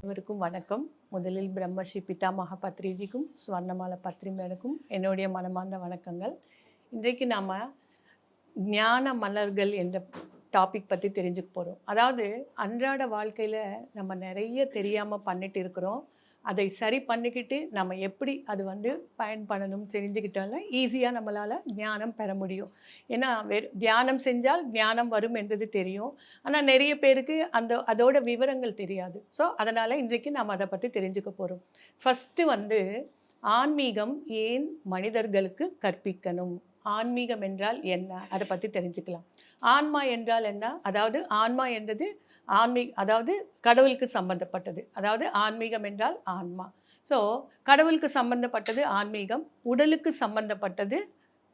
அனைவருக்கும் வணக்கம். முதலில் பிரம்மஸ்ரீ பிதாமக பத்ரிஜிக்கும் ஸ்வர்ணமால பத்ரி மேடக்கும் என்னுடைய மனமார்ந்த வணக்கங்கள். இன்றைக்கு நாம் ஞான மலர்கள் என்ற டாபிக் பற்றி தெரிஞ்சுக்க போகிறோம் அதாவது அன்றாட வாழ்க்கையில் நம்ம நிறைய தெரியாமல் பண்ணிட்டு இருக்கிறோம். அதை சரி பண்ணிக்கிட்டு நம்ம எப்படி அது வந்து பயன் பண்ணணும் தெரிஞ்சுக்கிட்டால ஈஸியாக நம்மளால் ஞானம் பெற முடியும். ஏன்னா வெ தியானம் செஞ்சால் ஞானம் வரும் என்றது தெரியும். ஆனால் நிறைய பேருக்கு அந்த அதோட விவரங்கள் தெரியாது. ஸோ அதனால் இன்றைக்கு நாம் அதை பற்றி தெரிஞ்சுக்க போகிறோம் ஃபஸ்ட்டு வந்து ஆன்மீகம் ஏன் மனிதர்களுக்கு கற்பிக்கணும்? ஆன்மீகம் என்றால் என்ன? அதை பற்றி தெரிஞ்சுக்கலாம். ஆன்மா என்றால் என்ன? அதாவது ஆன்மா என்றது ஆன்மீ அதாவது கடவுளுக்கு சம்பந்தப்பட்டது. அதாவது ஆன்மீகம் என்றால் ஆன்மா. ஸோ கடவுளுக்கு சம்பந்தப்பட்டது ஆன்மீகம் உடலுக்கு சம்பந்தப்பட்டது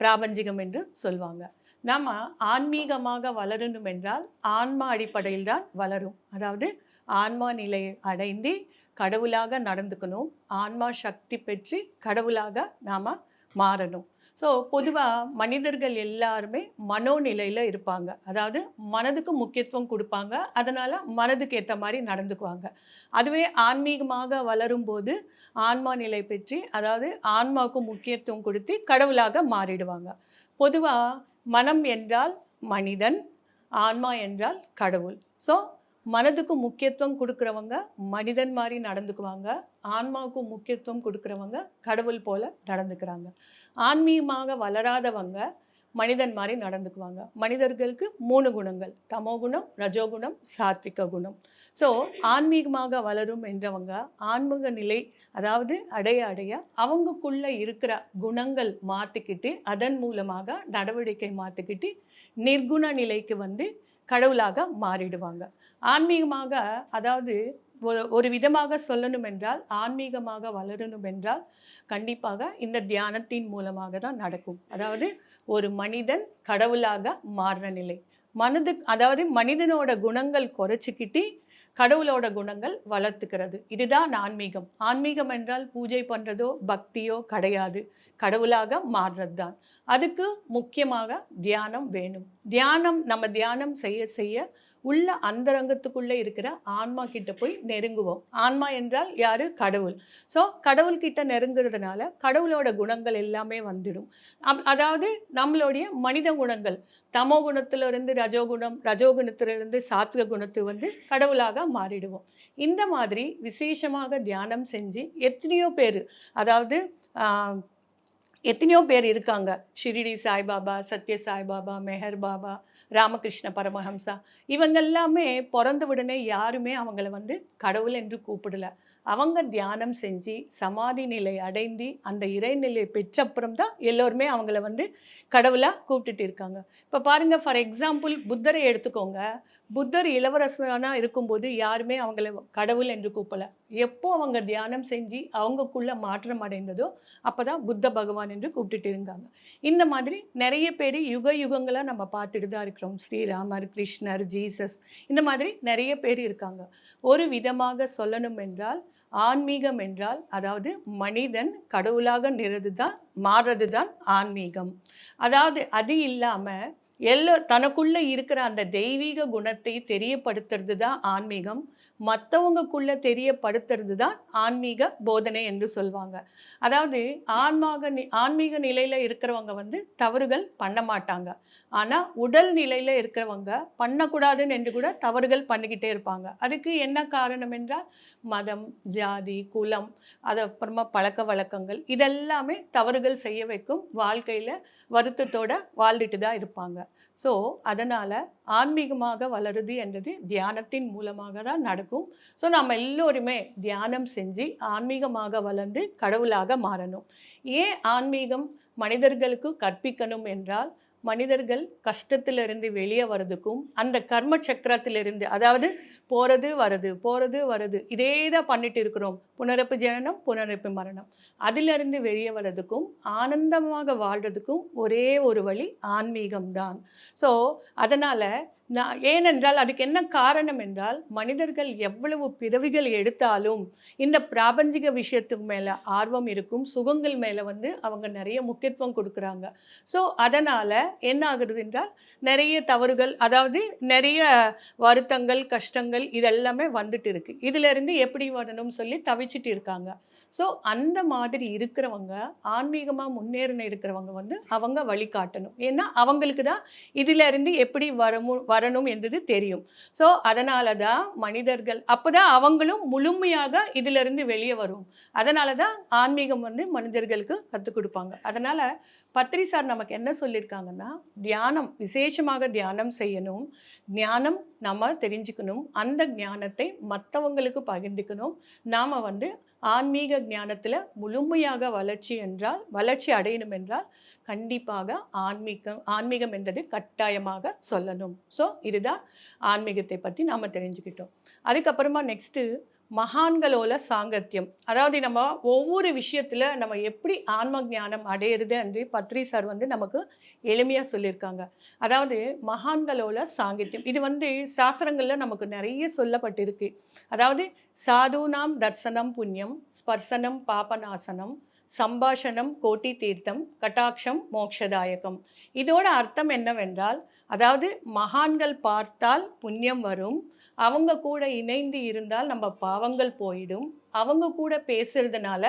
பிராபஞ்சிகம் என்று சொல்வாங்க. நாம் ஆன்மீகமாக வளரணும் என்றால் ஆன்மா அடிப்படையில் தான் வளரும். அதாவது ஆன்மா நிலையை அடைந்து கடவுளாக நடந்துக்கணும். ஆன்மா சக்தி பெற்று கடவுளாக நாம் மாறணும். ஸோ பொதுவாக மனிதர்கள் எல்லாருமே மனோநிலையில் இருப்பாங்க. அதாவது மனதுக்கு முக்கியத்துவம் கொடுப்பாங்க. அதனால் மனதுக்கு ஏற்ற மாதிரி நடந்துக்குவாங்க. அதுவே ஆன்மீகமாக வளரும்போது ஆன்மா நிலை பெற்று அதாவது ஆன்மாவுக்கு முக்கியத்துவம் கொடுத்து கடவுளாக மாறிடுவாங்க. பொதுவாக மனம் என்றால் மனிதன் ஆன்மா என்றால் கடவுள். ஸோ மனதுக்கு முக்கியத்துவம் கொடுக்குறவங்க மனிதன் மாதிரி நடந்துக்குவாங்க. ஆன்மாவுக்கு முக்கியத்துவம் கொடுக்குறவங்க கடவுள் போல நடந்துக்கிறாங்க. ஆன்மீகமாக வளராதவங்க மனிதன் மாதிரி நடந்துக்குவாங்க. மனிதர்களுக்கு மூணு குணங்கள். தமோகுணம் ரஜோகுணம் சாத்விக குணம். ஸோ ஆன்மீகமாக வளரும் என்றவங்க ஆன்மீக நிலை அதாவது அடைய அடைய அவங்களுக்குள்ளே இருக்கிற குணங்கள் மாற்றிக்கிட்டு அதன் மூலமாக நடவடிக்கை மாற்றிக்கிட்டு நிர்குண நிலைக்கு வந்து கடவுளாக மாறிடுவாங்க. ஆன்மீகமாக அதாவது ஒரு- ஒரு விதமாக சொல்லணும் என்றால் ஆன்மீகமாக வளரணும் என்றால் கண்டிப்பாக இந்த தியானத்தின் மூலமாக தான் நடக்கும். அதாவது ஒரு மனிதன் கடவுளாக மாறின நிலை. மனது அதாவது மனிதனோட குணங்கள் குறைச்சிக்கிட்டு கடவுளோட குணங்கள் வளர்த்துக்கிறது. இதுதான் ஆன்மீகம். ஆன்மீகம் என்றால் பூஜை பண்ணுறதோ பக்தியோ கிடையாது. கடவுளாக மாறுறது தான் அதுக்கு முக்கியமாக தியானம் வேணும். தியானம் நம்ம தியானம் செய்ய செய்ய உள்ள அந்தரங்கத்துக்குள்ளே இருக்கிற ஆன்மா கிட்ட போய் நெருங்குவோம். ஆன்மா என்றால் யாரு? கடவுள். ஸோ கடவுள்கிட்ட நெருங்குறதுனால கடவுளோட குணங்கள் எல்லாமே வந்துடும். அப்- அதாவது நம்மளுடைய மனித குணங்கள். தமோ குணத்திலிருந்து ரஜோகுணம் ரஜோகுணத்திலிருந்து சாத்விக குணத்து வந்து கடவுளாக மாறிடுவோம். இந்த மாதிரி விசேஷமாக தியானம் செஞ்சு எத்தனையோ பேர் அதாவது எத்தனையோ பேர் இருக்காங்க. ஷிரிடி சாய்பாபா சத்ய சாய்பாபா மெஹர் பாபா ராமகிருஷ்ண பரமஹம்சா. இவங்க எல்லாமே பிறந்த உடனே யாருமே அவங்கள வந்து கடவுள் என்று கூப்பிடல. அவங்க தியானம் செஞ்சு சமாதி நிலை அடைந்து அந்த இறைநிலை பெற்றப்புறம் தான் எல்லோருமே அவங்கள வந்து கடவுளாக கூப்பிட்டுட்டு இருக்காங்க. இப்போ பாருங்க ஃபார் எக்ஸாம்பிள் புத்தரை எடுத்துக்கோங்க. புத்தர் இளவரசனாக இருக்கும்போது யாருமே அவங்கள கடவுள் என்று கூப்பிடல எப்போ அவங்க தியானம் செஞ்சு அவங்கக்குள்ளே மாற்றம் அடைந்ததோ அப்போ தான் புத்த பகவான் என்று கூப்பிட்டுட்டு இருந்தாங்க. இந்த மாதிரி நிறைய பேர் யுக யுகங்களாக நம்ம பார்த்துட்டு தான் இருக்கிறோம். ஸ்ரீராமர் கிருஷ்ணர் ஜீசஸ் இந்த மாதிரி நிறைய பேர் இருக்காங்க. ஒரு விதமாக சொல்லணும் என்றால் ஆன்மீகம் என்றால் அதாவது மனிதன் கடவுளாக நிறது தான் மாறுறது தான் ஆன்மீகம். அதாவது அது இல்லாமல் எல்லோ தனக்குள்ளே இருக்கிற அந்த தெய்வீக குணத்தை தெரியப்படுத்துறது தான் ஆன்மீகம். மற்றவங்கக்குள்ள தெரியப்படுத்துறது தான் ஆன்மீக போதனை என்று சொல்வாங்க. அதாவது ஆன்மாக நி ஆன்மீக நிலையில் இருக்கிறவங்க வந்து தவறுகள் பண்ண மாட்டாங்க. ஆனால் உடல் நிலையில் இருக்கிறவங்க பண்ணக்கூடாதுன்னு என்று கூட தவறுகள் பண்ணிக்கிட்டே இருப்பாங்க. அதுக்கு என்ன காரணம் என்றால் மதம் ஜாதி குலம் அது அப்புறமா பழக்க வழக்கங்கள் இதெல்லாமே தவறுகள் செய்ய வைக்கும் வாழ்க்கையில் வருத்தத்தோடு வாழ்ந்துட்டு தான் இருப்பாங்க. ஸோ அதனால் ஆன்மீகமாக வளருது என்றது தியானத்தின் மூலமாக தான் நடக்கும். ஸோ நம்ம எல்லோருமே தியானம் செஞ்சு ஆன்மீகமாக வளர்ந்து கடவுளாக மாறணும். ஏன் ஆன்மீகம் மனிதர்களுக்கு கற்பிக்கணும் என்றால் மனிதர்கள் கஷ்டத்திலிருந்து வெளியே வர்றதுக்கும் அந்த கர்ம சக்கரத்திலிருந்து அதாவது போகிறது வருது போகிறது வருது இதே தான் பண்ணிட்டு இருக்கிறோம். புனரப்பு ஜனனம் புனரப்பு மரணம். அதிலிருந்து வெளியே வர்றதுக்கும் ஆனந்தமாக வாழ்கிறதுக்கும் ஒரே ஒரு வழி ஆன்மீகம் தான் ஸோ அதனால் நான் ஏனென்றால் அதுக்கு என்ன காரணம் என்றால் மனிதர்கள் எவ்வளவு பிறவிகள் எடுத்தாலும் இந்த பிராபஞ்சிக விஷயத்துக்கு மேலே ஆர்வம் இருக்கும் சுகங்கள் மேலே வந்து அவங்க நிறைய முக்கியத்துவம் கொடுக்குறாங்க. ஸோ அதனால் என்ன ஆகுறது என்றால் நிறைய தவறுகள் அதாவது நிறைய வருத்தங்கள் கஷ்டங்கள் இதெல்லாமே வந்துட்டு இருக்குது இதிலிருந்து எப்படி வரணும்னு சொல்லி தவிச்சிட்டு இருக்காங்க. ஸோ அந்த மாதிரி இருக்கிறவங்க ஆன்மீகமாக முன்னேறின இருக்கிறவங்க வந்து அவங்க வழிகாட்டணும் ஏன்னா அவங்களுக்கு தான் இதுல இருந்து எப்படி வரமு வரணும் என்றது தெரியும். ஸோ அதனால தான் மனிதர்கள் அப்போ தான் அவங்களும் முழுமையாக இதிலிருந்து வெளியே வரும். அதனால தான் ஆன்மீகம் வந்து மனிதர்களுக்கு கற்றுக் கொடுப்பாங்க. அதனால் பத்ரி சார் நமக்கு என்ன சொல்லியிருக்காங்கன்னா தியானம் விசேஷமாக தியானம் செய்யணும். ஞானம் நம்ம தெரிஞ்சுக்கணும். அந்த ஞானத்தை மற்றவங்களுக்கு பகிர்ந்துக்கணும். நாம் வந்து ஆன்மீக ஞானத்தில் முழுமையாக வளர்ச்சி என்றால் வளர்ச்சி அடையணும் என்றால் கண்டிப்பாக ஆன்மீகம் ஆன்மீகம் என்றது கட்டாயமாக சொல்லணும். ஸோ இதுதான் ஆன்மீகத்தை பற்றி நாம் தெரிஞ்சுக்கிட்டோம். அதுக்கப்புறமா நெக்ஸ்ட்டு மகான்களோட சாங்கத்தியம். அதாவது நம்ம ஒவ்வொரு விஷயத்தில் நம்ம எப்படி ஆன்ம ஞானம் அடையிறது என்று பத்ரி சார் வந்து நமக்கு எளிமையாக சொல்லியிருக்காங்க. அதாவது மகான்களோட சாங்கித்யம். இது வந்து சாஸ்திரங்களில் நமக்கு நிறைய சொல்லப்பட்டிருக்கு. அதாவது சாதுனாம் தர்சனம் புண்ணியம் ஸ்பர்சனம் பாபநாசனம் சம்பாஷணம் கோட்டி தீர்த்தம் கட்டாட்சம் மோக்ஷதாயகம். இதோட அர்த்தம் என்னவென்றால் அதாவது மகான்கள் பார்த்தால் புண்ணியம் வரும். அவங்க கூட இணைந்து இருந்தால் நம்ம பாவங்கள் போயிடும். அவங்க கூட பேசுறதுனால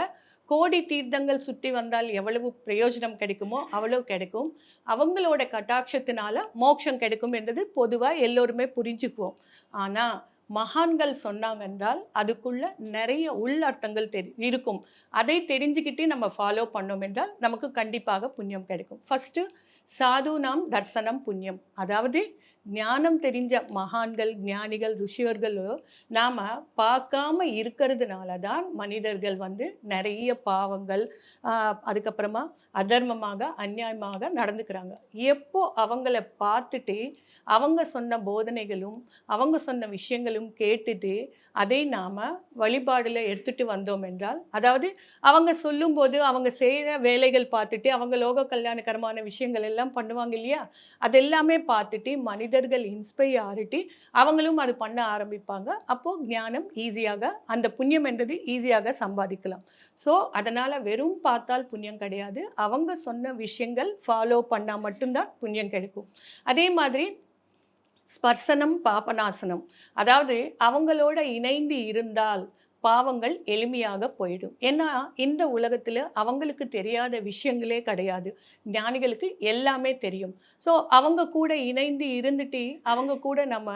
கோடி தீர்த்தங்கள் சுற்றி வந்தால் எவ்வளவு பிரயோஜனம் கிடைக்குமோ அவ்வளவு கிடைக்கும். அவங்களோட கட்டாட்சத்தினால மோட்சம் கிடைக்கும் என்றது பொதுவாக எல்லோருமே புரிஞ்சுக்குவோம். ஆனால் மகான்கள் சொன்னாங்க என்றால் அதுக்குள்ள நிறைய உள்ளர்த்தங்கள் தெரி இருக்கும். அதை தெரிஞ்சுக்கிட்டு நம்ம ஃபாலோ பண்ணோம் என்றால் நமக்கு கண்டிப்பாக புண்ணியம் கிடைக்கும். ஃபஸ்ட்டு சாது நாம் தர்சனம் புண்ணியம். அதாவது ஞானம் தெரிஞ்ச மகான்கள் ஞானிகள் ருஷியர்களோ நாம் பார்க்காம இருக்கிறதுனால தான் மனிதர்கள் வந்து நிறைய பாவங்கள் அதுக்கப்புறமா அதர்மமாக அநியாயமாக நடந்துக்கிறாங்க. எப்போ அவங்கள பார்த்துட்டு அவங்க சொன்ன போதனைகளும் அவங்க சொன்ன விஷயங்களும் கேட்டுட்டு அதை நாம் வழிபாடில் எடுத்துட்டு வந்தோம் என்றால் அதாவது அவங்க சொல்லும்போது அவங்க செய்கிற வேலைகள் பார்த்துட்டு அவங்க லோக கல்யாணகரமான விஷயங்கள் எல்லாம் பண்ணுவாங்க இல்லையா? அதெல்லாமே பார்த்துட்டு மனித மனிதர்கள் இன்ஸ்பைர் அவங்களும் அது பண்ண ஆரம்பிப்பாங்க. அப்போது ஞானம் ஈஸியாக அந்த புண்ணியம் என்றது ஈஸியாக சம்பாதிக்கலாம். ஸோ அதனால் வெறும் பார்த்தால் புண்ணியம் கிடையாது. அவங்க சொன்ன விஷயங்கள் ஃபாலோ பண்ணால் மட்டும்தான் புண்ணியம் கிடைக்கும். அதே மாதிரி ஸ்பர்சனம் பாபநாசனம். அதாவது அவங்களோட இணைந்து இருந்தால் பாவங்கள் எளிமையாக போயிடும். ஏன்னா இந்த உலகத்தில் அவங்களுக்கு தெரியாத விஷயங்களே கிடையாது. ஞானிகளுக்கு எல்லாமே தெரியும். ஸோ அவங்க கூட இணைந்து இருந்துட்டு அவங்க கூட நம்ம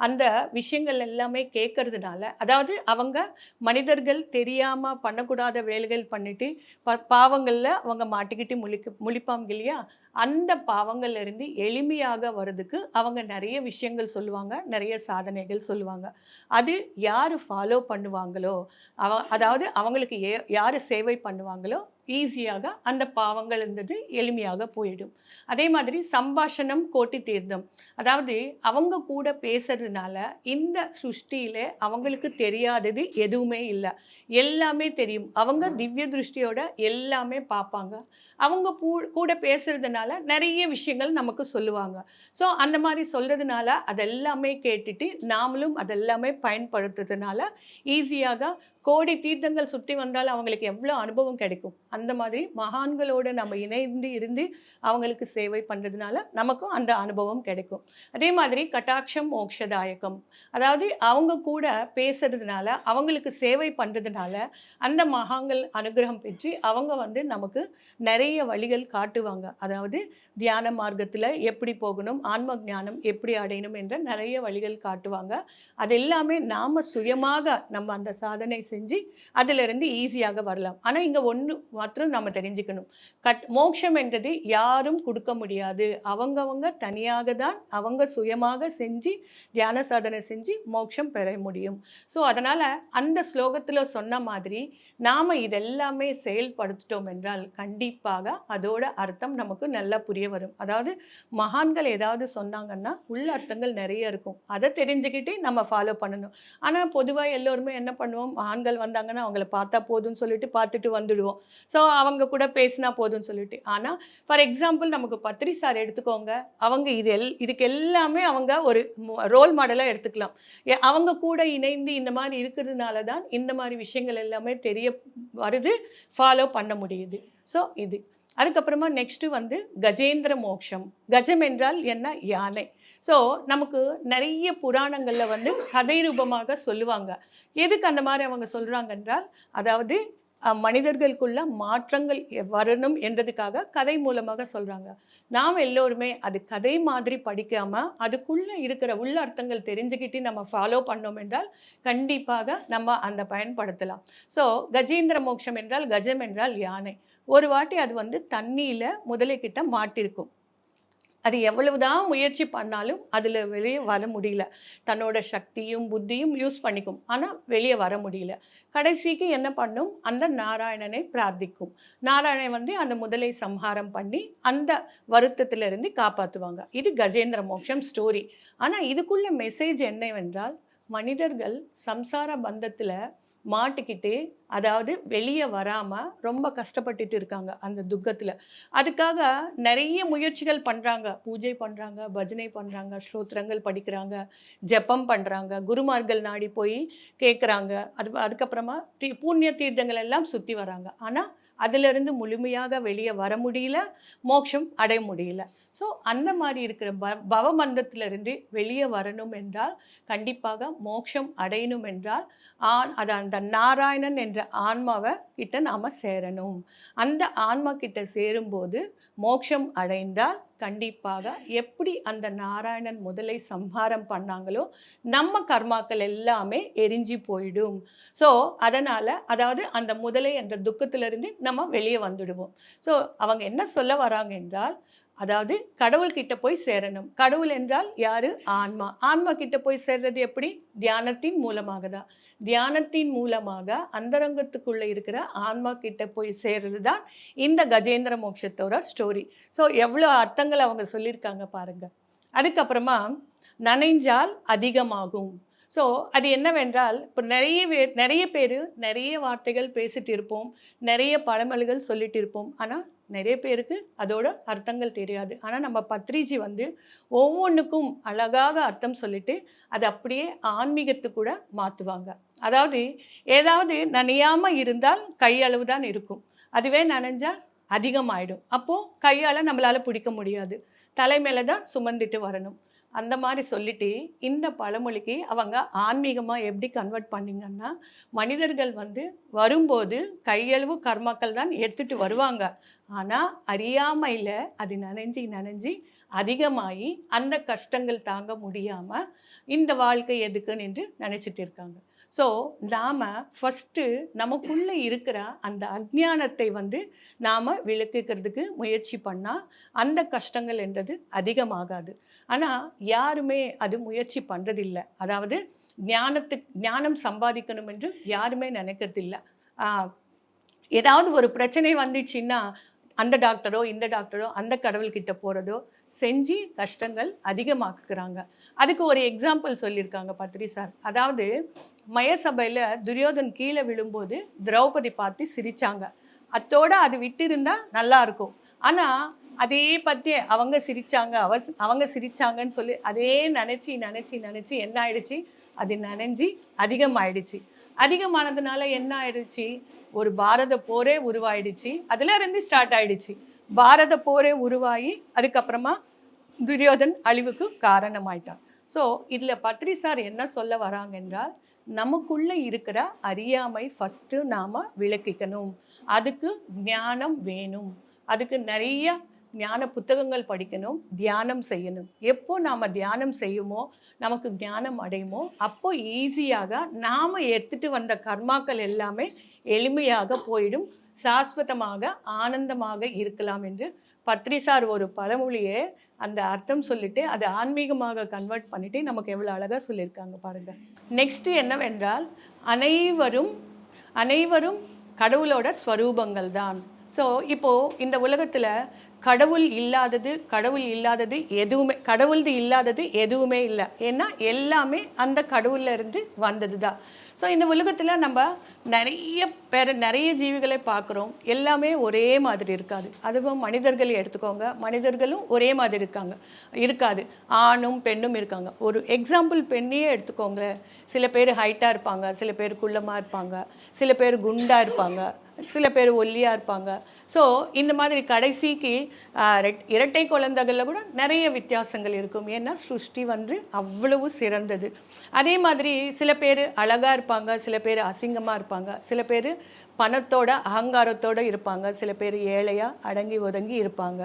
அந்த விஷயங்கள் எல்லாமே கேட்கறதுனால அதாவது அவங்க மனிதர்கள் தெரியாமல் பண்ணக்கூடாத வேலைகள் பண்ணிட்டு ப பாவங்களில் அவங்க மாட்டிக்கிட்டு முழிக்க முழிப்பாங்க இல்லையா? அந்த பாவங்கள்லேருந்து எளிமையாக வர்றதுக்கு அவங்க நிறைய விஷயங்கள் சொல்லுவாங்க நிறைய சாதனைகள் சொல்லுவாங்க. அது யார் ஃபாலோ பண்ணுவாங்களோ அவ அதாவது அவங்களுக்கு ஏ யார் சேவை பண்ணுவாங்களோ ஈஸியாக அந்த பாவங்கள் இருந்தது எளிமையாக போயிடும். அதே மாதிரி சம்பாஷணம் கோட்டி தீர்த்தம். அதாவது அவங்க கூட பேசுறதுனால இந்த சுஷ்டியில் அவங்களுக்கு தெரியாதது எதுவுமே இல்லை. எல்லாமே தெரியும். அவங்க திவ்ய திருஷ்டியோட எல்லாமே பார்ப்பாங்க. அவங்க பூ கூட பேசுறதுனால நிறைய விஷயங்கள் நமக்கு சொல்லுவாங்க. ஸோ அந்த மாதிரி சொல்றதுனால அதெல்லாமே கேட்டுட்டு நாமளும் அதெல்லாமே பயன்படுத்துறதுனால ஈஸியாக கோடி தீர்த்தங்கள் சுற்றி வந்தால் அவங்களுக்கு எவ்வளோ அனுபவம் கிடைக்கும்? அந்த மாதிரி மகான்களோட நம்ம இணைந்து இருந்து அவங்களுக்கு சேவை பண்ணுறதுனால நமக்கும் அந்த அனுபவம் கிடைக்கும். அதே மாதிரி கட்டாட்சம் மோக்ஷதாயகம். அதாவது அவங்க கூட பேசுறதுனால அவங்களுக்கு சேவை பண்ணுறதுனால அந்த மகான்கள் அனுகிரகம் பெற்று அவங்க வந்து நமக்கு நிறைய வழிகள் காட்டுவாங்க. அதாவது தியான மார்க்கத்தில் எப்படி போகணும் ஆன்ம ஞானம் எப்படி அடையணும் என்ற நிறைய வழிகள் காட்டுவாங்க. அது எல்லாமே நாம் சுயமாக நம்ம அந்த சாதனை செஞ்சு அதிலிருந்து ஈஸியாக வரலாம். ஆனால் இங்கே ஒன்று மாத்திரம் நம்ம தெரிஞ்சுக்கணும். கட் மோட்சம் என்றது யாரும் கொடுக்க முடியாது. அவங்கவங்க தனியாக தான் அவங்க சுயமாக செஞ்சு தியான சாதனை செஞ்சு மோட்சம் பெற முடியும். ஸோ அதனால் அந்த ஸ்லோகத்தில் சொன்ன மாதிரி நாம் இதெல்லாமே செயல்படுத்திட்டோம் என்றால் கண்டிப்பாக அதோட அர்த்தம் நமக்கு நல்லா புரிய வரும். அதாவது மகான்கள் ஏதாவது சொன்னாங்கன்னா உள்ள அர்த்தங்கள் நிறைய இருக்கும். அதை தெரிஞ்சுக்கிட்டு நம்ம ஃபாலோ பண்ணணும். ஆனால் பொதுவாக எல்லோருமே என்ன பண்ணுவோம்? மகான்கள் வந்தாங்கன்னா அவங்கள பார்த்தா போதும்னு சொல்லிட்டு பார்த்துட்டு வந்துடுவோம். ஸோ அவங்க கூட பேசினா போதும்னு சொல்லிட்டு. ஆனால் ஃபார் எக்ஸாம்பிள் நமக்கு பத்ரி சார் எடுத்துக்கோங்க. அவங்க இது எல் இதுக்கு எல்லாமே அவங்க ஒரு ரோல் மாடலாக எடுத்துக்கலாம். அவங்க கூட இணைந்து இந்த மாதிரி இருக்கிறதுனால தான் இந்த மாதிரி விஷயங்கள் எல்லாமே தெரிய வருது ஃபாலோ பண்ண முடியுது. ஸோ இது. அதுக்கப்புறமா நெக்ஸ்ட்டு வந்து கஜேந்திர மோக்ஷம். கஜம் என்றால் என்ன? யானை. ஸோ நமக்கு நிறைய புராணங்களில் வந்து கதை ரூபமாக சொல்லுவாங்க. எதுக்கு அந்த மாதிரி அவங்க சொல்கிறாங்க என்றால் அதாவது மனிதர்களுக்குள்ள மாற்றங்கள் வரணும் என்றதுக்காக கதை மூலமாக சொல்கிறாங்க நாம் எல்லோருமே அது கதை மாதிரி படிக்காமல் அதுக்குள்ளே இருக்கிற உள்ள அர்த்தங்கள் தெரிஞ்சுக்கிட்டு நம்ம ஃபாலோ பண்ணோம் என்றால் கண்டிப்பாக நம்ம அந்த பயன்படுத்தலாம். ஸோ கஜேந்திர மோட்சம் என்றால் கஜம் என்றால் யானை. ஒரு வாட்டி அது வந்து தண்ணியில் முதலைக்கிட்ட மாட்டிருக்கும். அது எவ்வளவுதான் முயற்சி பண்ணாலும் அதில் வெளியே வர முடியல. தன்னோட சக்தியும் புத்தியும் யூஸ் பண்ணிக்கும். ஆனால் வெளியே வர முடியல. கடைசிக்கு என்ன பண்ணும்? அந்த நாராயணனை பிரார்த்திக்கும். நாராயணன் வந்து அந்த முதலை சம்ஹாரம் பண்ணி அந்த வருத்தத்திலிருந்து காப்பாற்றுவாங்க இது கஜேந்திர மோட்சம் ஸ்டோரி ஆனால் இதுக்குள்ள மெசேஜ் என்னவென்றால் மனிதர்கள் சம்சார பந்தத்தில் மாட்டிக்கிட்டு அதாவது வெளியே வராமல் ரொம்ப கஷ்டப்பட்டுட்டு இருக்காங்க அந்த துக்கத்தில். அதுக்காக நிறைய முயற்சிகள் பண்ணுறாங்க பூஜை பண்ணுறாங்க பஜனை பண்ணுறாங்க ஸ்ரோத்திரங்கள் படிக்கிறாங்க ஜெபம் பண்ணுறாங்க குருமார்கள் நாடி போய் கேட்குறாங்க அது அதுக்கப்புறமா தீ புண்ணிய தீர்த்தங்கள் எல்லாம் சுற்றி வராங்க. ஆனால் அதிலிருந்து முழுமையாக வெளியே வர முடியல மோட்சம் அடைய முடியல. ஸோ அந்த மாதிரி இருக்கிற ப பவமந்தத்திலிருந்து வெளியே வரணும் என்றால் கண்டிப்பாக மோட்சம் அடையணும் என்றால் ஆண் அது அந்த நாராயணன் என்ற ஆன்மாவை கிட்ட நாம் சேரணும். அந்த ஆன்மா கிட்ட சேரும்போது மோட்சம் அடைந்தால் கண்டிப்பாக எப்படி அந்த நாராயணன் முதலை சம்ஹாரம் பண்ணாங்களோ நம்ம கர்மாக்கள் எல்லாமே எரிஞ்சு போயிடும். ஸோ அதனால் அதாவது அந்த முதலை என்ற துக்கத்திலிருந்து நம்ம வெளியே வந்துடுவோம். ஸோ அவங்க என்ன சொல்ல வராங்க என்றால் அதாவது கடவுள்கிட்ட போய் சேரணும். கடவுள் என்றால் யாரு? ஆன்மா. ஆன்மா கிட்ட போய் சேர்றது எப்படி? தியானத்தின் மூலமாக தான் தியானத்தின் மூலமாக அந்தரங்கத்துக்குள்ள இருக்கிற ஆன்மா கிட்ட போய் சேர்றது தான் இந்த கஜேந்திர மோட்சத்தோட ஸ்டோரி ஸோ எவ்வளோ அர்த்தங்கள் அவங்க சொல்லியிருக்காங்க பாருங்க. அதுக்கப்புறமா நனைஞ்சால் அதிகமாகும். ஸோ அது என்னவென்றால் இப்போ நிறைய பேர் நிறைய பேர் நிறைய வார்த்தைகள் பேசிட்டு இருப்போம். நிறைய பழமொழிகள் சொல்லிட்டு இருப்போம். ஆனால் நிறைய பேருக்கு அதோட அர்த்தங்கள் தெரியாது. ஆனால் நம்ம பத்ரிஜி வந்து ஒவ்வொன்றுக்கும் அழகாக அர்த்தம் சொல்லிட்டு அதை அப்படியே ஆன்மீகத்து கூட மாற்றுவாங்க அதாவது ஏதாவது நனையாமல் இருந்தால் கையளவு தான் இருக்கும். அதுவே நனைஞ்சால் அதிகமாயிடும். அப்போது கையால் நம்மளால் பிடிக்க முடியாது. தலை மேலே தான் சுமந்துட்டு வரணும். அந்த மாதிரி சொல்லிட்டு இந்த பழமொழிக்கு அவங்க ஆன்மீகமாக எப்படி கன்வெர்ட் பண்ணிங்கன்னா மனிதர்கள் வந்து வரும்போது கையளவு கர்மாக்கள் தான் எடுத்துட்டு வருவாங்க. ஆனால் அறியாமையில் அது நனைஞ்சி நனைஞ்சி அதிகமாகி அந்த கஷ்டங்கள் தாங்க முடியாமல் இந்த வாழ்க்கை எதுக்குன்னு என்று நினச்சிட்டு இருக்காங்க. ஸோ நாம் ஃபஸ்ட்டு நமக்குள்ளே இருக்கிற அந்த அஜ்ஞானத்தை வந்து நாம் விளக்குக்கிறதுக்கு முயற்சி பண்ணால் அந்த கஷ்டங்கள் என்றது அதிகமாகாது. ஆனால் யாருமே அது முயற்சி பண்ணுறதில்ல அதாவது ஞானத்துக்கு ஞானம் சம்பாதிக்கணும் என்று யாருமே நினைக்கிறதில்ல. ஏதாவது ஒரு பிரச்சனை வந்துச்சுன்னா அந்த டாக்டரோ இந்த டாக்டரோ அந்த கடவுள்கிட்ட போகிறதோ செஞ்சு கஷ்டங்கள் அதிகமாக்குறாங்க. அதுக்கு ஒரு எக்ஸாம்பிள் சொல்லியிருக்காங்க பத்ரி சார். அதாவது மயசபையில் துரியோதன் கீழே விழும்போது திரௌபதி பார்த்து சிரிச்சாங்க. அத்தோடு அது விட்டு இருந்தா நல்லா இருக்கும். ஆனால் அதே பற்றி அவங்க சிரிச்சாங்க. அவ அவங்க சிரிச்சாங்கன்னு சொல்லி அதே நினச்சி நினச்சி நினச்சி என்ன ஆயிடுச்சு? அது நனைஞ்சி அதிகமாயிடுச்சு. அதிகமானதுனால என்ன ஆயிடுச்சு? ஒரு பாரத போரே உருவாயிடுச்சு. அதுல இருந்து ஸ்டார்ட் ஆயிடுச்சு. பாரத போரே உருவாகி அதுக்கப்புறமா துரியோதன் அழிவுக்கு காரணமாயிட்டான். ஸோ இதில் பத்ரி சார் என்ன சொல்ல வராங்க என்றால் நமக்குள்ளே இருக்கிற அறியாமை ஃபஸ்ட்டு நாம் விளக்கிக்கணும். அதுக்கு ஞானம் வேணும். அதுக்கு நிறைய ஞான புத்தகங்கள் படிக்கணும். தியானம் செய்யணும். எப்போ நாம் தியானம் செய்யுமோ நமக்கு ஞானம் அடையுமோ அப்போ ஈஸியாக நாம் எடுத்துகிட்டு வந்த கர்மாக்கள் எல்லாமே எளிமையாக போயிடும். சாஸ்வதமாக ஆனந்தமாக இருக்கலாம் என்று பத்ரிசார் ஒரு பழமொழியை அந்த அர்த்தம் சொல்லிட்டு அதை ஆன்மீகமாக கன்வெர்ட் பண்ணிட்டு நமக்கு எவ்வளோ அழகாக சொல்லியிருக்காங்க பாருங்க. நெக்ஸ்ட் என்னவென்றால் அனைவரும் அனைவரும் கடவுளோட ஸ்வரூபங்கள் தான் ஸோ இப்போது இந்த உலகத்தில் கடவுள் இல்லாதது கடவுள் இல்லாதது எதுவுமே கடவுள்து இல்லாதது எதுவுமே இல்லை. ஏன்னா எல்லாமே அந்த கடவுள்லேருந்து வந்தது தான் ஸோ இந்த உலகத்தில் நம்ம நிறைய பேர் நிறைய ஜீவிகளை பார்க்குறோம். எல்லாமே ஒரே மாதிரி இருக்காது. அதுவும் மனிதர்களை எடுத்துக்கோங்க. மனிதர்களும் ஒரே மாதிரி இருக்காங்க. இருக்காது. ஆணும் பெண்ணும் இருக்காங்க. ஒரு எக்ஸாம்பிள் பெண்ணையே எடுத்துக்கோங்க சில பேர் ஹைட்டாக இருப்பாங்க. சில பேர் குள்ளமாக இருப்பாங்க. சில பேர் குண்டாக இருப்பாங்க. சில பேர் ஒல்லியாக இருப்பாங்க. ஸோ இந்த மாதிரி கடைசிக்கு இரட்டை குழந்தைகளில் கூட நிறைய வித்தியாசங்கள் இருக்கும். ஏன்னா சுஷ்டி வந்து அவ்வளவு சிறந்தது. அதே மாதிரி சில பேர் அழகாக இருப்பாங்க சில பேர் அசிங்கமாக இருப்பாங்க சில பேர் பணத்தோட அகங்காரத்தோட இருப்பாங்க. சில பேர் ஏழையாக அடங்கி ஒதுங்கி இருப்பாங்க.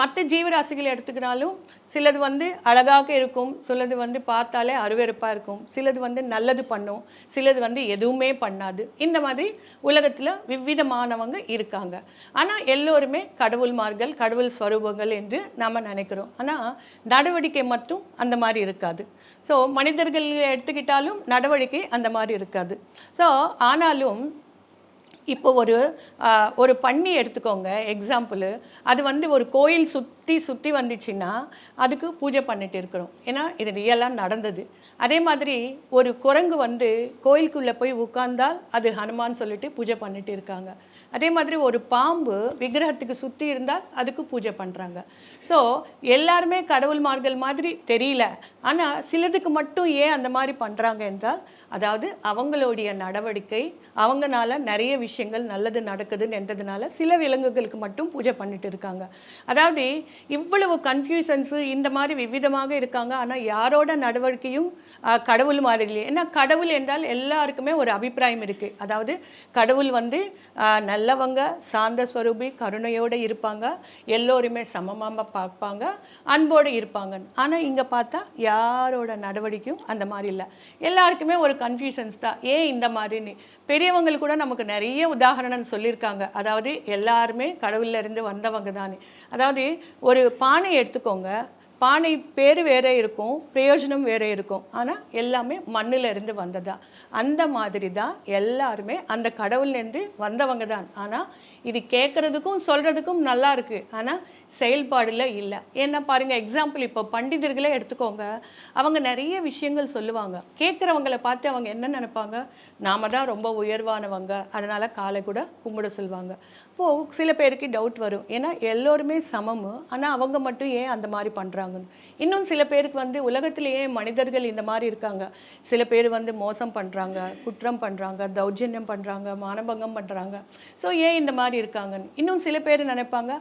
மற்ற ஜீவராசிகள் எடுத்துக்கினாலும் சிலது வந்து அழகாக இருக்கும். சிலது வந்து பார்த்தாலே அருவருப்பாக இருக்கும். சிலது வந்து நல்லது பண்ணும். சிலது வந்து எதுவுமே பண்ணாது. இந்த மாதிரி உலகத்தில் விவ்விதமானவங்க இருக்காங்க. ஆனால் எல்லோருமே கடவுள்மார்கள் கடவுள் ஸ்வரூபங்கள் என்று நாம் நினைக்கிறோம். ஆனால் நடவடிக்கை மட்டும் அந்த மாதிரி இருக்காது. ஸோ மனிதர்கள் எடுத்துக்கிட்டாலும் நடவடிக்கை அந்த மாதிரி இருக்காது. ஸோ ஆனாலும் இப்போ ஒரு ஒரு பன்னி எடுத்துக்கோங்க எக்ஸாம்பிள் அது வந்து ஒரு கோயில் சுத் சுற்றி சுற்றி வந்துச்சுன்னா அதுக்கு பூஜை பண்ணிட்டு இருக்கிறோம். ஏன்னா இது ரியலாக நடந்தது. அதே மாதிரி ஒரு குரங்கு வந்து கோயிலுக்குள்ளே போய் உட்கார்ந்தால் அது ஹனுமான் சொல்லிட்டு பூஜை பண்ணிட்டு இருக்காங்க. அதே மாதிரி ஒரு பாம்பு விக்கிரகத்துக்கு சுற்றி இருந்தால் அதுக்கு பூஜை பண்ணுறாங்க ஸோ எல்லாருமே கடவுள்மார்கள் மாதிரி தெரியல. ஆனால் சிலதுக்கு மட்டும் ஏன் அந்த மாதிரி பண்ணுறாங்க என்றால் அதாவது அவங்களுடைய நடவடிக்கை அவங்கனால நிறைய விஷயங்கள் நல்லது நடக்குதுன்னு என்றதுனால சில விலங்குகளுக்கு மட்டும் பூஜை பண்ணிட்டு இருக்காங்க. அதாவது இவ்வளவு கன்ஃபியூஷன்ஸு இந்த மாதிரி விவிதமாக இருக்காங்க. ஆனால் யாரோட நடவடிக்கையும் கடவுள் மாதிரி இல்லை. ஏன்னா கடவுள் என்றால் எல்லாருக்குமே ஒரு அபிப்பிராயம் இருக்குது அதாவது கடவுள் வந்து நல்லவங்க சாந்த ஸ்வரூபி கருணையோடு இருப்பாங்க. எல்லோருமே சமமாக பார்ப்பாங்க அன்போடு இருப்பாங்க. ஆனால் இங்கே பார்த்தா யாரோட நடவடிக்கையும் அந்த மாதிரி இல்லை. எல்லாருக்குமே ஒரு கன்ஃபியூஷன்ஸ் தான். ஏன் இந்த மாதிரின்னு? பெரியவங்களுக்கு கூட நமக்கு நிறைய உதாரணம் சொல்லியிருக்காங்க. அதாவது எல்லாருமே கடவுளில் இருந்து வந்தவங்க தானே. அதாவது ஒரு பானை எடுத்துக்கோங்க. பானை பேர் வேறு இருக்கும் பிரயோஜனம் வேறு இருக்கும். ஆனால் எல்லாமே மண்ணுலேருந்து வந்ததா? அந்த மாதிரி தான் எல்லாருமே அந்த கடவுள்லேருந்து வந்தவங்க தான். ஆனால் இது கேட்குறதுக்கும் சொல்கிறதுக்கும் நல்லா இருக்குது ஆனால் செயல்பாடில் இல்லை. ஏன்னா பாருங்கள் எக்ஸாம்பிள் இப்போ பண்டிதர்களே எடுத்துக்கோங்க. அவங்க நிறைய விஷயங்கள் சொல்லுவாங்க. கேட்குறவங்கள பார்த்து அவங்க என்ன நினைப்பாங்க? நாம தான் ரொம்ப உயர்வானவங்க. அதனால் காலை கூட கும்பிட சொல்லுவாங்க. இப்போது சில பேருக்கு டவுட் வரும். ஏன்னா எல்லோருமே சமம். ஆனால் அவங்க மட்டும் ஏன் அந்த மாதிரி பண்ணுறாங்க பண்ணுறாங்கன்னு இன்னும் சில பேருக்கு வந்து உலகத்திலேயே மனிதர்கள் இந்த மாதிரி இருக்காங்க. சில பேர் வந்து மோசம் பண்ணுறாங்க குற்றம் பண்ணுறாங்க தௌர்ஜன்யம் பண்ணுறாங்க மானபங்கம் பண்ணுறாங்க ஸோ ஏன் இந்த மாதிரி இருக்காங்கன்னு? இன்னும் சில பேர் நினைப்பாங்க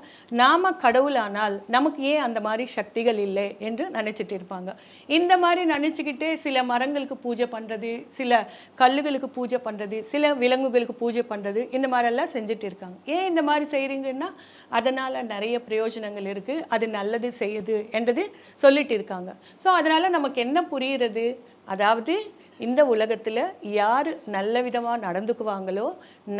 நாம கடவுளானால் நமக்கு ஏன் அந்த மாதிரி சக்திகள் இல்லை என்று நினைச்சிட்டு இருப்பாங்க. இந்த மாதிரி நினச்சிக்கிட்டே சில மரங்களுக்கு பூஜை பண்ணுறது சில கல்லுகளுக்கு பூஜை பண்ணுறது சில விலங்குகளுக்கு பூஜை பண்ணுறது இந்த மாதிரியெல்லாம் செஞ்சுட்டு இருக்காங்க. ஏன் இந்த மாதிரி செய்கிறீங்கன்னா அதனால் நிறைய பிரயோஜனங்கள் இருக்குது அது நல்லது செய்யுது என்றது சொல்லிட்டு இருக்காங்க. ஸோ அதனால் நமக்கு என்ன புரியுறது? அதாவது இந்த உலகத்தில் யார் நல்ல விதமாக நடந்துக்குவாங்களோ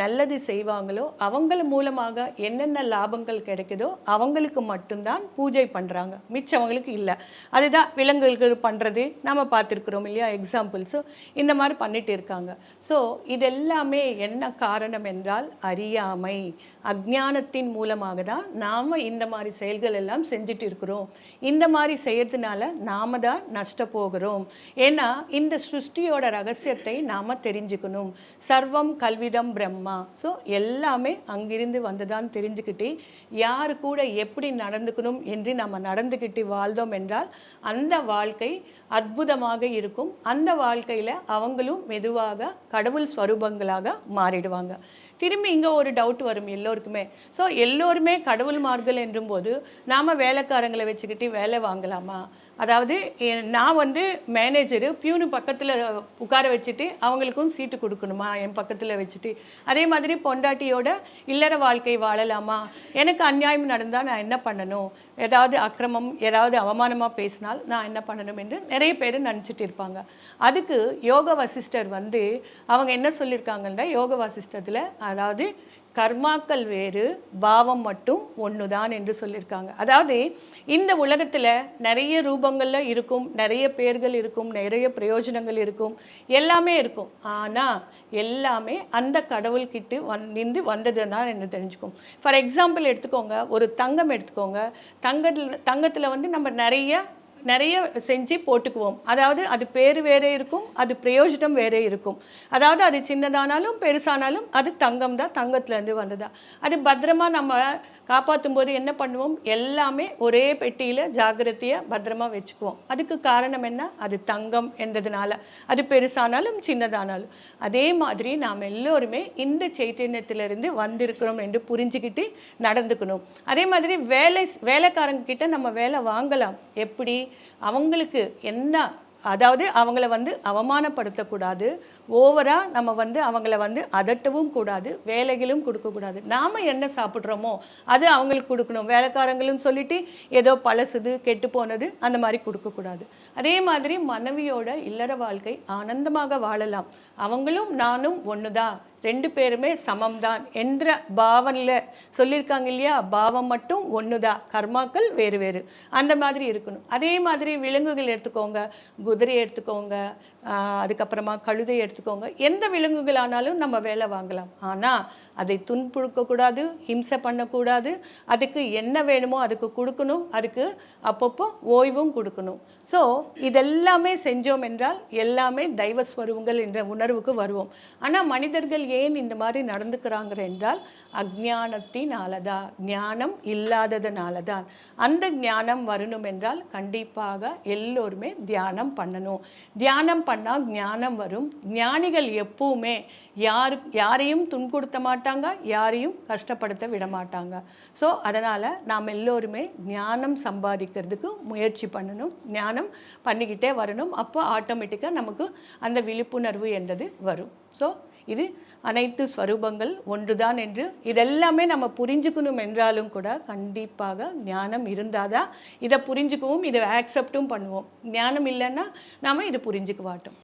நல்லது செய்வாங்களோ அவங்கள மூலமாக என்னென்ன லாபங்கள் கிடைக்குதோ அவங்களுக்கு மட்டும்தான் பூஜை பண்ணுறாங்க மிச்சவங்களுக்கு இல்லை. அதுதான் விலங்குகளுக்கு பண்ணுறது நம்ம பார்த்துருக்குறோம் இல்லையா எக்ஸாம்பிள்ஸும் இந்த மாதிரி பண்ணிட்டு இருக்காங்க. ஸோ இதெல்லாமே என்ன காரணம் என்றால் அறியாமை. அஜ்ஞானத்தின் மூலமாக தான் நாம் இந்த மாதிரி செயல்கள் எல்லாம் செஞ்சுட்டு இருக்கிறோம். இந்த மாதிரி செய்யறதுனால நாம தான் நஷ்டப்போகிறோம் ஏன்னா இந்த கல்வியோட ரகசியத்தை நாம் தெரிஞ்சுக்கணும். சர்வம் கல்விதம் பிரம்மா. ஸோ எல்லாமே அங்கிருந்து வந்துதான் தெரிஞ்சுக்கிட்டு யார் கூட எப்படி நடந்துக்கணும் என்று நம்ம நடந்துக்கிட்டு வாழ்ந்தோம் என்றால் அந்த வாழ்க்கை அற்புதமாக இருக்கும். அந்த வாழ்க்கையில் அவங்களும் மெதுவாக கடவுள் ஸ்வரூபங்களாக மாறிடுவாங்க. திரும்பி இங்கே ஒரு டவுட் வரும் எல்லோருக்குமே. ஸோ எல்லோருமே கடவுள்மார்கள் என்றும்போது நாம் வேலைக்காரங்களை வச்சுக்கிட்டு வேலை வாங்கலாமா? அதாவது நான் வந்து மேனேஜரு பியூனு பக்கத்தில் உட்கார வச்சுட்டு அவங்களுக்கும் சீட்டு கொடுக்கணுமா? என் பக்கத்தில் வச்சுட்டு. அதே மாதிரி பொண்டாட்டியோட இல்லற வாழ்க்கை வாழலாமா? எனக்கு அநியாயம் நடந்தால் நான் என்ன பண்ணணும்? ஏதாவது அக்கிரமம் ஏதாவது அவமானமாக பேசினால் நான் என்ன பண்ணணும் என்று நிறைய பேர் நினச்சிட்டு இருப்பாங்க. அதுக்கு யோக வசிஷ்டர் வந்து அவங்க என்ன சொல்லியிருக்காங்கன்னா யோக வசிஷ்டத்தில் அதாவது கர்மாக்கள் வேறு பாவம் மட்டும் ஒன்று தான் என்று சொல்லியிருக்காங்க அதாவது இந்த உலகத்தில் நிறைய ரூபங்களில் இருக்கும் நிறைய பேர்கள் இருக்கும் நிறைய பிரயோஜனங்கள் இருக்கும் எல்லாமே இருக்கும். ஆனால் எல்லாமே அந்த கடவுள்கிட்ட வந் நின்று வந்தது தான் என்று தெரிஞ்சுக்கும். ஃபார் எக்ஸாம்பிள் எடுத்துக்கோங்க ஒரு தங்கம் எடுத்துக்கோங்க. தங்கத்தில் தங்கத்தில் வந்து நம்ம நிறைய நிறைய செஞ்சு போட்டுக்குவோம். அதாவது அது பேர் வேறே இருக்கும் அது பிரயோஜனம் வேறே இருக்கும். அதாவது அது சின்னதானாலும் பெருசானாலும் அது தங்கம் தான் தங்கத்துலேருந்து வந்ததா. அது பத்திரமா நம்ம காப்பாற்றும் போது என்ன பண்ணுவோம்? எல்லாமே ஒரே பெட்டியில் ஜாகிரதையாக பத்திரமா வச்சுக்குவோம். அதுக்கு காரணம் என்ன? அது தங்கம் என்றதுனால அது பெருசானாலும் சின்னதானாலும். அதே மாதிரி நாம் எல்லோருமே இந்த சைத்தன்யத்திலிருந்து வந்திருக்கிறோம் என்று புரிஞ்சுக்கிட்டு நடந்துக்கணும். அதே மாதிரி வேலை வேலைக்காரங்க கிட்ட நம்ம வேலை வாங்கலாம். எப்படி? அவங்களுக்கு என்ன அதாவது அவங்கள வந்து அவமானப்படுத்தக்கூடாது. ஓவராக நம்ம வந்து அவங்கள வந்து அதட்டவும் கூடாது வேலைகளும் கொடுக்கக்கூடாது. நாம் என்ன சாப்பிட்றோமோ அது அவங்களுக்கு கொடுக்கணும். வேலைக்காரங்களும் சொல்லிட்டு ஏதோ பழசுது கெட்டு போனது அந்த மாதிரி கொடுக்கக்கூடாது. அதே மாதிரி மனைவியோட இல்லற வாழ்க்கை ஆனந்தமாக வாழலாம். அவங்களும் நானும் ஒன்று தான் ரெண்டு பேருமே சமம்தான் என்ற பாவனில் சொல்லியிருக்காங்க இல்லையா? பாவம் மட்டும் ஒன்று தான் கர்மாக்கள் வேறு வேறு. அந்த மாதிரி இருக்கணும். அதே மாதிரி விலங்குகள் எடுத்துக்கோங்க. குதிரை எடுத்துக்கோங்க. அதுக்கப்புறமா கழுதை எடுத்துக்கோங்க. எந்த விலங்குகள் ஆனாலும் நம்ம வேலை வாங்கலாம். ஆனால் அதை துன்புறுக்கக்கூடாது ஹிம்சை பண்ணக்கூடாது. அதுக்கு என்ன வேணுமோ அதுக்கு கொடுக்கணும். அதுக்கு அப்பப்போ ஓய்வும் கொடுக்கணும். ஸோ இதெல்லாமே செஞ்சோம் என்றால் எல்லாமே தெய்வ ஸ்வரூபங்கள் என்ற உணர்வுக்கு வருவோம். ஆனால் மனிதர்கள் ஏன் இந்த மாதிரி நடந்துக்கிறாங்க என்றால் அஜ்ஞானத்தினால தான் ஞானம் இல்லாததுனால தான் அந்த ஞானம் வரணும் என்றால் கண்டிப்பாக எல்லோருமே தியானம் பண்ணணும். தியானம் பண்ணால் ஞானம் வரும். ஞானிகள் எப்பவுமே யாரு யாரையும் துன்புறுத்த மாட்டாங்க யாரையும் கஷ்டப்படுத்த விட மாட்டாங்க. ஸோ அதனால் நாம் எல்லோருமே ஞானம் சம்பாதிக்கிறதுக்கு முயற்சி பண்ணணும். ஞானம் பண்ணிக்கிட்டே வரணும். அப்போ ஆட்டோமேட்டிக்காக நமக்கு அந்த விழிப்புணர்வு என்றது வரும். ஸோ இது அனைத்து ஸ்வரூபங்கள் ஒன்றுதான் என்று இதெல்லாமே நம்ம புரிஞ்சுக்கணும் என்றாலும் கூட கண்டிப்பாக ஞானம் இருந்தாதான் இதை புரிஞ்சுக்கவும் இதை ஆக்செப்டும் பண்ணுவோம். ஞானம் இல்லைன்னா நாம இதை புரிஞ்சுக்க மாட்டோம்.